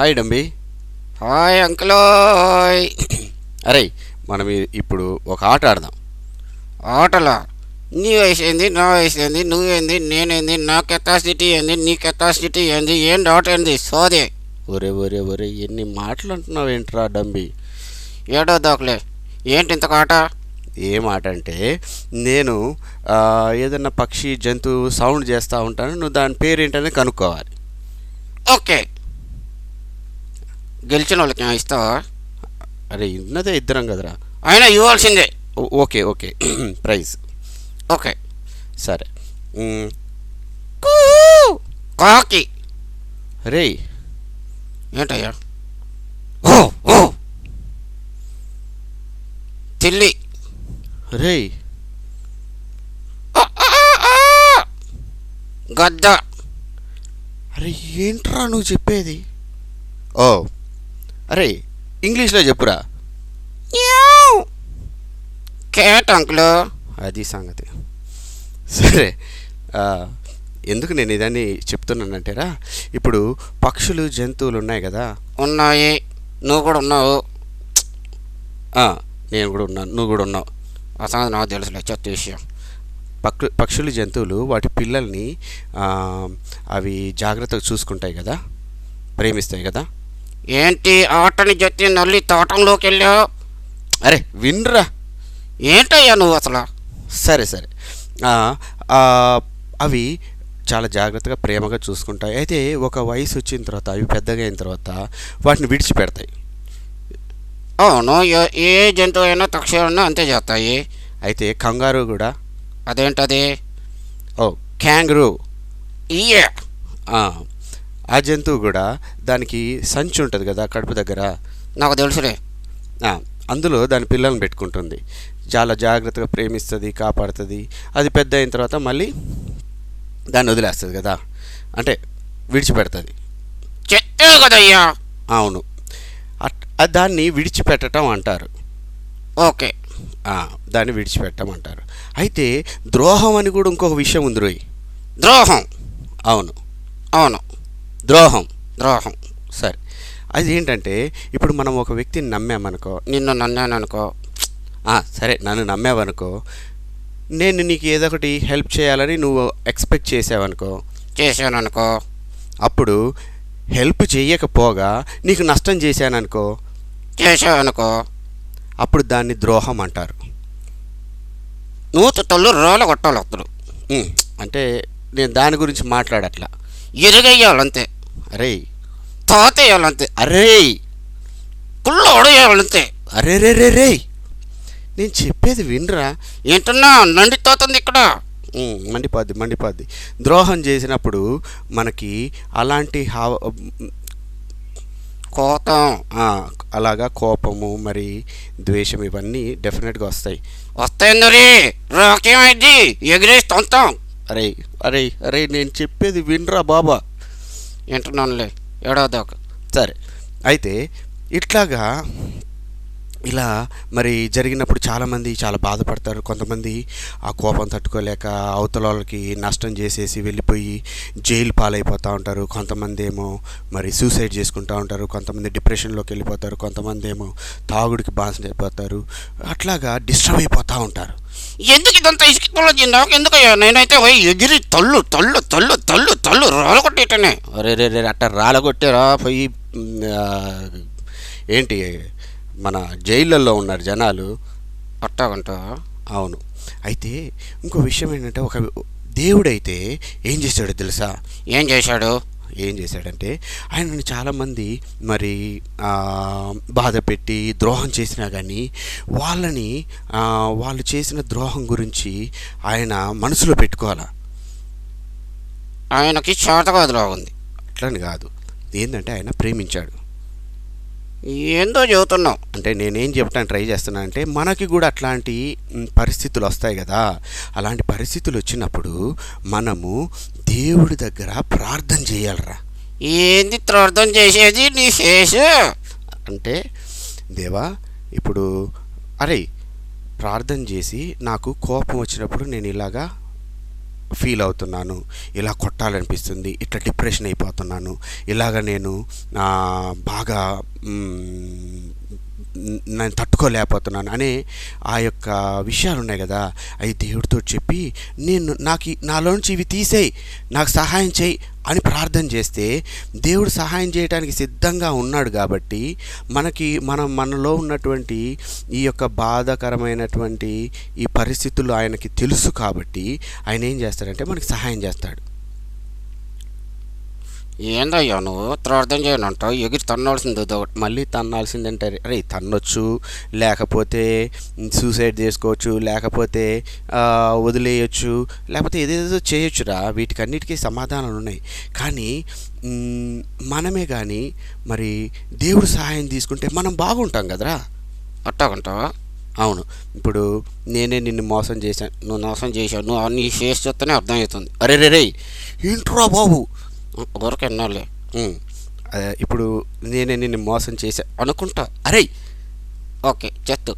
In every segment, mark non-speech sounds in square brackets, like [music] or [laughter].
Hi డంబి. Hi అంకులోయ్ అరే మనం ఇప్పుడు ఒక ఆట ఆడదాం. ఆటలా? నీ వయసు ఏంది నా వయసు ఏంది నువ్వేంది నేనేంది నా కెపాసిటీ ఏంది నీ కెపాసిటీ ఏంది ఏం ఆట ఏంది? సోదే. ఒరే ఒరే ఒరే ఎన్ని మాటలు అంటున్నావు ఏంట్రా డంబి? ఏడో దాకులే. ఏంటి ఇంత ఆట? ఏం ఆట అంటే నేను ఆ, ఏదన్నా పక్షి జంతువు సౌండ్ చేస్తూ ఉంటాను నువ్వు దాని పేరు ఏంటనే కనుక్కోవాలి. ఓకే. గెలిచిన వాళ్ళకి ఏమైనా ఇస్తావా? అరే ఇన్నదే ఇద్దరం కదరా. అయినా ఇవ్వాల్సిందే ఓకే ఓకే. [clears throat] ప్రైజ్. ఓకే. సరే! కాకి. రేయ్ ఏంటయ్యా? ఓ ఓ. తిల్లి. ఆ! గద్ద. అరే ఏంట్రా నువ్వు చెప్పేది? ఓ. అరే ఇంగ్లీష్లో చెప్పురా. కేట్ అంకుల్. అది సంగతి. సరే ఎందుకు నేను ఇదాన్ని చెప్తున్నానంటేరా ఇప్పుడు పక్షులు జంతువులు ఉన్నాయి కదా. ఉన్నాయి. నువ్వు కూడా ఉన్నావు. నేను కూడా ఉన్నాను నువ్వు కూడా ఉన్నావు. ఆ సంగతి నాకు తెలుసులే చెత్త విషయం. పక్షు పక్షులు జంతువులు వాటి పిల్లల్ని అవి జాగ్రత్తగా చూసుకుంటాయి కదా. ప్రేమిస్తాయి కదా. ఏంటి ఆటని జత్తి నల్లి తోటంలోకి వెళ్ళావు? అరే వినరా. ఏంటయ్యా నువ్వు అసలు? సరే సరే. అవి చాలా జాగ్రత్తగా ప్రేమగా చూసుకుంటాయి. అయితే ఒక వయసు వచ్చిన తర్వాత అవి పెద్దగా అయిన తర్వాత వాటిని విడిచిపెడతాయి. అవును ఏ- ఏ జంతువు అయినా తక్షణ అంతే చేస్తాయి. అయితే కంగారు కూడా. అదేంటది? ఓ క్యాంగ్రూ ఇయ్యే. ఆ, జంతువు కూడా దానికి సంచి ఉంటుంది కదా కడుపు దగ్గర. నాకు తెలుసులే. అందులో దాని పిల్లల్ని పెట్టుకుంటుంది. చాలా జాగ్రత్తగా ప్రేమిస్తుంది కాపాడుతుంది. అది పెద్ద అయిన తర్వాత మళ్ళీ దాన్ని వదిలేస్తుంది కదా. అంటే విడిచిపెడుతుంది. చెత్తే కదయ్యా. అవును. దాన్ని విడిచిపెట్టడం అంటారు. ఓకే. దాన్ని విడిచిపెట్టడం అంటారు. అయితే ద్రోహం అని కూడా ఇంకొక విషయం ఉంది రోయ్ ద్రోహం. అవును. అవును. ద్రోహం. ద్రోహం. సరే. అది ఏంటంటే ఇప్పుడు మనం ఒక వ్యక్తిని నమ్మామనుకో నిన్ను నన్నాను అనుకో ఆ, సరే నన్ను నమ్మావనుకో నేను నీకు ఏదో ఒకటి హెల్ప్ చేయాలని నువ్వు ఎక్స్పెక్ట్ చేసావనుకో చేశాను అనుకో అప్పుడు హెల్ప్ చేయకపోగా నీకు నష్టం చేశాననుకో చేశావు అనుకో అప్పుడు దాన్ని ద్రోహం అంటారు. నూతు తల్లు రోల కొట్టాలి అప్పుడు ఉమ్, అంటే నేను దాని గురించి మాట్లాడట్లా. ఇరగయ్యాలంతే అరే. తాతేయాలంతే అరే. కుళ్ళు ఒడేయాలంతే అరే రే రే రే. నేను చెప్పేది వినరా? ఏంటన్నా నండి తోతుంది ఇక్కడ. మండిపోద్ది మండిపోద్ది. ద్రోహం చేసినప్పుడు మనకి అలాంటి హావ కోతం అలాగా కోపము మరి ద్వేషం ఇవన్నీ డెఫినెట్గా వస్తాయి. వస్తాయందరి రాకేమైంది ఎగిరేసి తొంతాం. అరే అరే అరే నేను చెప్పేది వినరా బాబా? వింటున్నానులే ఏడవదాకా సరే అయితే ఇట్లాగా ఇలా మరి జరిగినప్పుడు చాలామంది చాలా బాధపడతారు. కొంతమంది ఆ కోపం తట్టుకోలేక అవతల వాళ్ళకి నష్టం చేసేసి వెళ్ళిపోయి జైలు పాలైపోతూ ఉంటారు. కొంతమంది ఏమో మరి సూసైడ్ చేసుకుంటూ ఉంటారు. కొంతమంది డిప్రెషన్లోకి వెళ్ళిపోతారు. కొంతమంది ఏమో తాగుడికి బానిస అయిపోతారు. అట్లాగా డిస్టర్బ్ అయిపోతూ ఉంటారు. ఎందుకు ఇదంతా నాకు ఎందుకయ్యా నేనైతే ఎగిరి తల్లు తల్లు తల్లు తల్లు తల్లు రాలగొట్టేటనే అరే రే రే అట్ట రాలగొట్టారా పోయి ఏంటి మన జైళ్ళల్లో ఉన్నారు జనాలు. అట్టాగంట అవును. అయితే ఇంకో విషయం ఏంటంటే ఒక దేవుడైతే ఏం చేశాడో తెలుసా? ఏం చేశాడు? ఏం చేశాడంటే ఆయనని చాలామంది మరి బాధ పెట్టి ద్రోహం చేసినా కానీ వాళ్ళని వాళ్ళు చేసిన ద్రోహం గురించి ఆయన మనసులో పెట్టుకోవాలా? ఆయనకి చేతగాదులా ఉంది అట్లని కాదు. ఏంటంటే ఆయన ప్రేమించాడు. ఏందో చెబుతున్నావు. అంటే నేనేం చెప్పడానికి ట్రై చేస్తున్నా అంటే మనకి కూడా అట్లాంటి పరిస్థితులు వస్తాయి కదా. అలాంటి పరిస్థితులు వచ్చినప్పుడు మనము దేవుడి దగ్గర ప్రార్థన చేయాలరా. ఏంది ప్రార్థన చేసేది నీ శేషు అంటే దేవా ఇప్పుడు అరే ప్రార్థన చేసి నాకు కోపం వచ్చినప్పుడు నేను ఇలాగా ఫీల్ అవుతున్నాను. ఇలా కొట్టాలనిపిస్తుంది. ఇట్లా డిప్రెషన్ అయిపోతున్నాను. ఇలాగ నేను బాగా నేను తట్టుకోలేకపోతున్నాను అనే ఆ యొక్క విషయాలు ఉన్నాయి కదా. అవి దేవుడితో చెప్పి నేను నాకు నాలోంచి ఇవి తీసేయి నాకు సహాయం చేయి అని ప్రార్థన చేస్తే దేవుడు సహాయం చేయడానికి సిద్ధంగా ఉన్నాడు కాబట్టి మనకి మనం మనలో ఉన్నటువంటి ఈ యొక్క బాధాకరమైనటువంటి ఈ పరిస్థితులు ఆయనకి తెలుసు కాబట్టి ఆయన ఏం చేస్తాడంటే మనకి సహాయం చేస్తాడు. ఏందయ్యా నువ్వు? ప్రార్థన చేయనంటావు? ఎగిరి తన్నాల్సింది ఒకటి. మళ్ళీ తన్నాల్సిందంటే అరే తన్నొచ్చు లేకపోతే సూసైడ్ చేసుకోవచ్చు లేకపోతే వదిలేయచ్చు లేకపోతే ఏదేదో చేయొచ్చురా. వీటికన్నిటికీ సమాధానాలు ఉన్నాయి. కానీ మనమే కానీ మరి దేవుడు సహాయం తీసుకుంటే మనం బాగుంటాం కదరా? అట్టాగుంటావా అవును. ఇప్పుడు నేనే నిన్ను మోసం చేశాను. నువ్వు నాశనం చేశావు. నువ్వు అన్ని ఫేస్ చూస్తేనే అర్థమవుతుంది. అరే రే రే! ఏంట్రా బాబు? ఊరికి అదే, ఇప్పుడు నేనే నిన్ను మోసం చేశా అనుకుంటా. అరే ఓకే చెత్తు.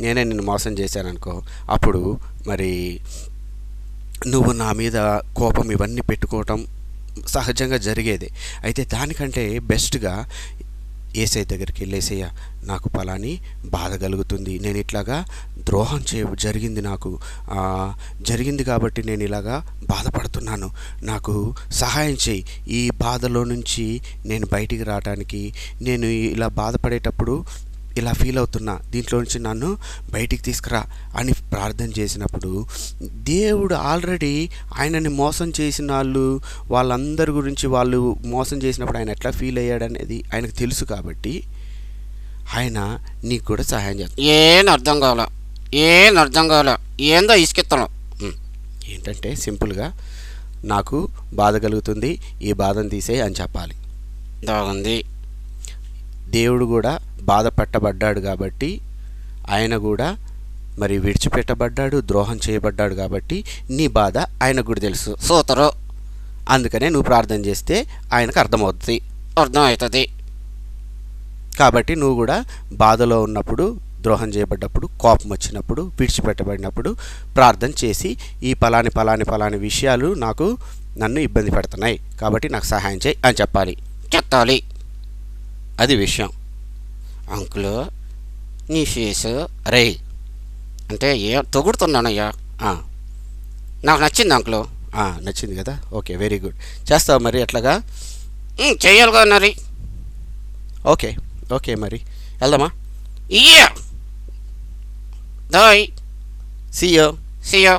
నేనే నిన్ను మోసం చేశాను అనుకో అప్పుడు మరి నువ్వు నా మీద కోపం ఇవన్నీ పెట్టుకోవటం సహజంగా జరిగేదే. అయితే దానికంటే బెస్ట్గా ఏసై దగ్గరికి వెళ్ళేసయ్య నాకు పలాని బాధ కలుగుతుంది. నేను ఇట్లాగా ద్రోహం చే జరిగింది నాకు. జరిగింది కాబట్టి నేను ఇలాగా బాధపడుతున్నాను. నాకు సహాయం చేయి. ఈ బాధలో నుంచి నేను బయటికి రావడానికి నేను ఇలా బాధపడేటప్పుడు ఇలా ఫీల్ అవుతున్నా దీంట్లో నుంచి నన్ను బయటికి తీసుకురా అని ప్రార్థన చేసినప్పుడు దేవుడు ఆల్రెడీ ఆయనని మోసం చేసిన వాళ్ళు వాళ్ళందరి గురించి వాళ్ళు మోసం చేసినప్పుడు ఆయన ఎట్లా ఫీల్ అయ్యాడనేది ఆయనకు తెలుసు కాబట్టి ఆయన నీకు కూడా సహాయం చేస్తాడు ఏం అర్థం కావాల? ఏం అర్థం కావాల? ఏందో ఇసుకెత్తనం. ఏంటంటే సింపుల్గా నాకు బాధ కలుగుతుంది ఈ బాధను తీసే అని చెప్పాలి. బాగుంది. దేవుడు కూడా బాధ పెట్టబడ్డాడు కాబట్టి ఆయన కూడా మరి విడిచిపెట్టబడ్డాడు ద్రోహం చేయబడ్డాడు కాబట్టి నీ బాధ ఆయనకు కూడా తెలుసు. సోతరు. అందుకనే నువ్వు ప్రార్థన చేస్తే ఆయనకు అర్థమవుతుంది. అర్థమవుతుంది. కాబట్టి నువ్వు కూడా బాధలో ఉన్నప్పుడు ద్రోహం చేయబడ్డప్పుడు కోపం వచ్చినప్పుడు విడిచిపెట్టబడినప్పుడు ప్రార్థన చేసి ఈ పలాని పలాని పలాని విషయాలు నాకు నన్ను ఇబ్బంది పెడుతున్నాయి. కాబట్టి నాకు సహాయం చేయి అని చెప్పాలి. చెప్పాలి. అది విషయం. అంకులు నీ ఫేసు అరే అంటే ఏ తొగుడుతున్నానయ్యా నాకు నచ్చింది అంకులు. నచ్చింది కదా? Okay very good. చేస్తావు మరి అట్లాగా? ఉమ్, చెయ్యాలిగా మరి. ఓకే ఓకే మరి. వెళ్దామా? ఇయ్యా దాయ్ సీయో సియో